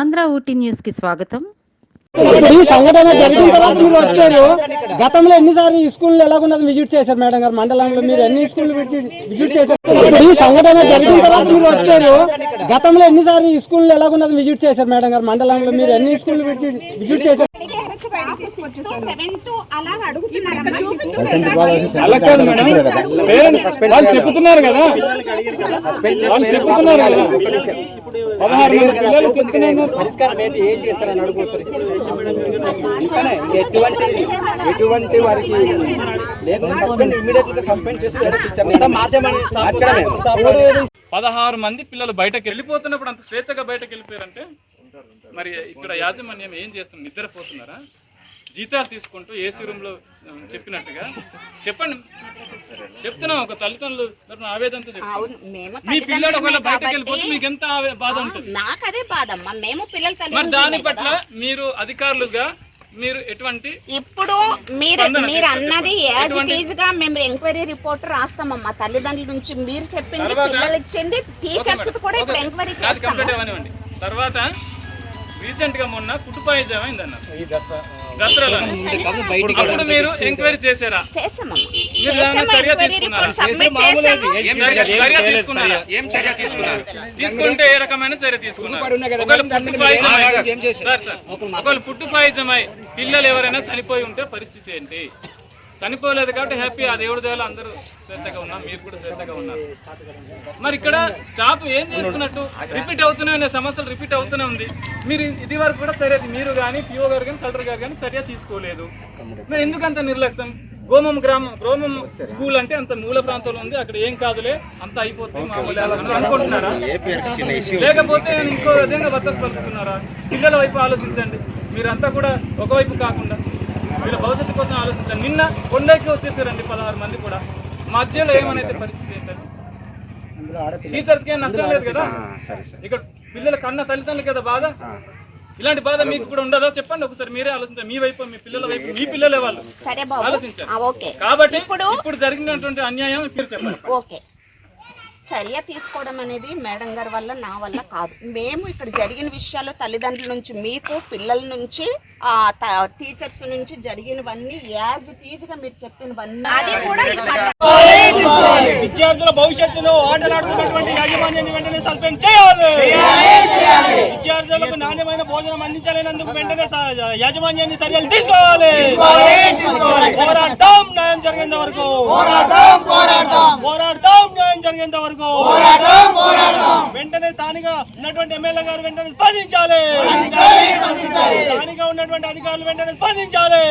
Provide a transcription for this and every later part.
ఆంధ్ర ఊటీ న్యూస్కి స్వాగతం. ఈ సంఘటన జరిగిన తర్వాత మీరు వచ్చారు. గతంలో ఎన్నిసార్లు ఈ స్కూల్ ఎలాగున్నది విజిట్ చేశారు మేడం గారు? మండలంలో మీరు ఎన్ని స్కూల్ విజిట్ చేశారు? ఈ సంఘటన జరిగిన తర్వాత మీరు వచ్చారు. గతంలో ఎన్నిసార్లు ఈ స్కూల్ ఎలాగున్నది విజిట్ చేశారు మేడం గారు? మండలంలో మీరు ఎన్ని స్కూల్ విజిట్ చేశారు? సెవెంత్ అలా చెప్తున్నారు కదా. వాళ్ళు చెప్తున్నారు కదా. పదహారు మంది పిల్లలు చెప్తున్నారు. పరిష్కారం ఏంటి? ఏం చేస్తారని అడుగుతారు. ఎటువంటి ఎటువంటి వారికి లేకుండా సస్పెండ్ ఇమీడియట్గా సస్పెండ్ చేసి మార్చమని మార్చడమే. పదహారు మంది పిల్లలు బయటకు వెళ్ళిపోతున్నప్పుడు అంత స్వేచ్ఛగా బయటకు వెళ్ళిపోయారంటే మరి ఇక్కడ యాజమాన్యం ఏం చేస్తుంది? నిద్రపోతున్నారా? జీతాలు తీసుకుంటూ ఏసీ రూమ్లో ఆ, చెప్పినట్టుగా చెప్పండి చెప్తున్నాం ఒక తల్లిదండ్రులు తరపున ఆవేదనతో మీ పిల్లడు ఒకవేళ బయటకు వెళ్ళిపోతే మీకు ఎంత బాధ ఉంటుంది నాకు అదే బాధమ్మా మేము పిల్లల మరి దాని పట్ల. మీరు అధికారులుగా మీరు ఎటువంటి ఇప్పుడు మీరు మీరు. అన్నది యాజ్ ఎటువంటి- టీజ్గా మేము ఎంక్వైరీ రిపోర్ట్ రాస్తామమ్మా తల్లిదండ్రుల నుంచి మీరు చెప్పింది పిల్లలు ఇచ్చింది టీచర్స్ కూడా. ఇప్పుడు. ఎంక్వైరీ అవ్వనివ్వండి తర్వాత రీసెంట్గా మొన్న కుటుంబాయి జమ అయిందన్న అప్పుడు మీరు ఎంక్వైరీ చేశారా? చేస్తామమ్మా. మీరు ఏమైనా చర్య తీసుకున్నారా? ఏం చర్య చర్య? తీసుకున్నారా? ఏం చర్య తీసుకున్నారు? తీసుకుంటే ఏ రకమైన చర్య తీసుకున్నారు? Sir sir. ఒకవేళ పుట్టుపాయిజమై పిల్లలు ఎవరైనా చనిపోయి ఉంటే పరిస్థితి ఏంటి? చనిపోలేదు కాబట్టి హ్యాపీ. ఆ దేవుడి దేవాల అందరూ స్వేచ్ఛగా ఉన్నాం మీరు కూడా స్వేచ్ఛగా ఉన్నారు. మరి ఇక్కడ స్టాఫ్ ఏం చేస్తున్నట్టు? రిపీట్ అవుతూనే ఉన్నాయి. సమస్యలు రిపీట్ అవుతూనే ఉంది. మీరు ఇది వరకు కూడా చర్య మీరు కానీ పిఓ గారు కానీ కలెక్టర్ గారు కానీ చర్య తీసుకోలేదు. మరి ఎందుకు అంత నిర్లక్ష్యం? గోమం గ్రామం గోమం స్కూల్ అంటే అంత మూల ప్రాంతంలో ఉంది. అక్కడ ఏం కాదులే. అంత అయిపోతుంది అనుకుంటున్నారా? లేకపోతే నేను ఇంకో విధంగా వర్తస్ పలుకుతున్నారా? పిల్లల వైపు ఆలోచించండి. మీరంతా కూడా ఒకవైపు కాకుండా. వీళ్ళ భవిష్యత్తు కోసం ఆలోచించండి నిన్న కొండకి వచ్చేసారండి పదహారు మంది కూడా. మధ్యలో ఏమైతే పరిస్థితి ఏంటంటే? టీచర్స్కి ఏం నష్టం లేదు కదా? ఇక్కడ పిల్లల కన్న తల్లిదండ్రులు కదా బాధ? ఇలాంటి బాధ మీకు కూడా ఉండదా? చెప్పండి ఒకసారి మీరే ఆలోచించండి. మీ వైపు మీ పిల్లల వైపు మీ పిల్లలే వాళ్ళు సరే బాబు. ఆలోచించండి. ఆ, ఓకే. కాబట్టి ఇప్పుడు ఇప్పుడు జరిగినటువంటి అన్యాయం మీరు చెప్పండి. ఓకే. చర్య తీసుకోవడం అనేది మేడం గారి వల్ల నా వల్ల కాదు. మేము ఇక్కడ జరిగిన విషయాలు తల్లిదండ్రుల నుంచి మీకు పిల్లల నుంచి ఆ, టీచర్స్ నుంచి జరిగినవన్నీ యాజ్ టీజ్గా మీరు చెప్పినవన్నీ అది కూడా. విద్యార్థుల భవిష్యత్తును ఆటలాడుతున్నటువంటి యాజమాన్యాన్ని వెంటనే సస్పెండ్ చేయాలి. విద్యార్థులకు నాణ్యమైన భోజనం అందించలేనందుకు వెంటనే యాజమాన్యాన్ని చర్యలు తీసుకోవాలి. పోరాడతాం న్యాయం జరిగేంత వరకు. జరిగేంత వరకు వెంటనే స్థానిక ఉన్నటువంటి ఎమ్మెల్యే గారు వెంటనే స్పందించాలి. స్థానిక ఉన్నటువంటి అధికారులు వెంటనే స్పందించాలి.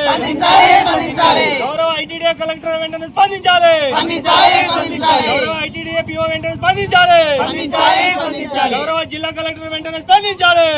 గౌరవ ఐటీడీఏ కలెక్టర్ వెంటనే స్పందించాలి. గౌరవ ఐటీడీఏ పిఓ వెంటనే స్పందించాలి. గౌరవ జిల్లా కలెక్టర్ వెంటనే స్పందించాలి.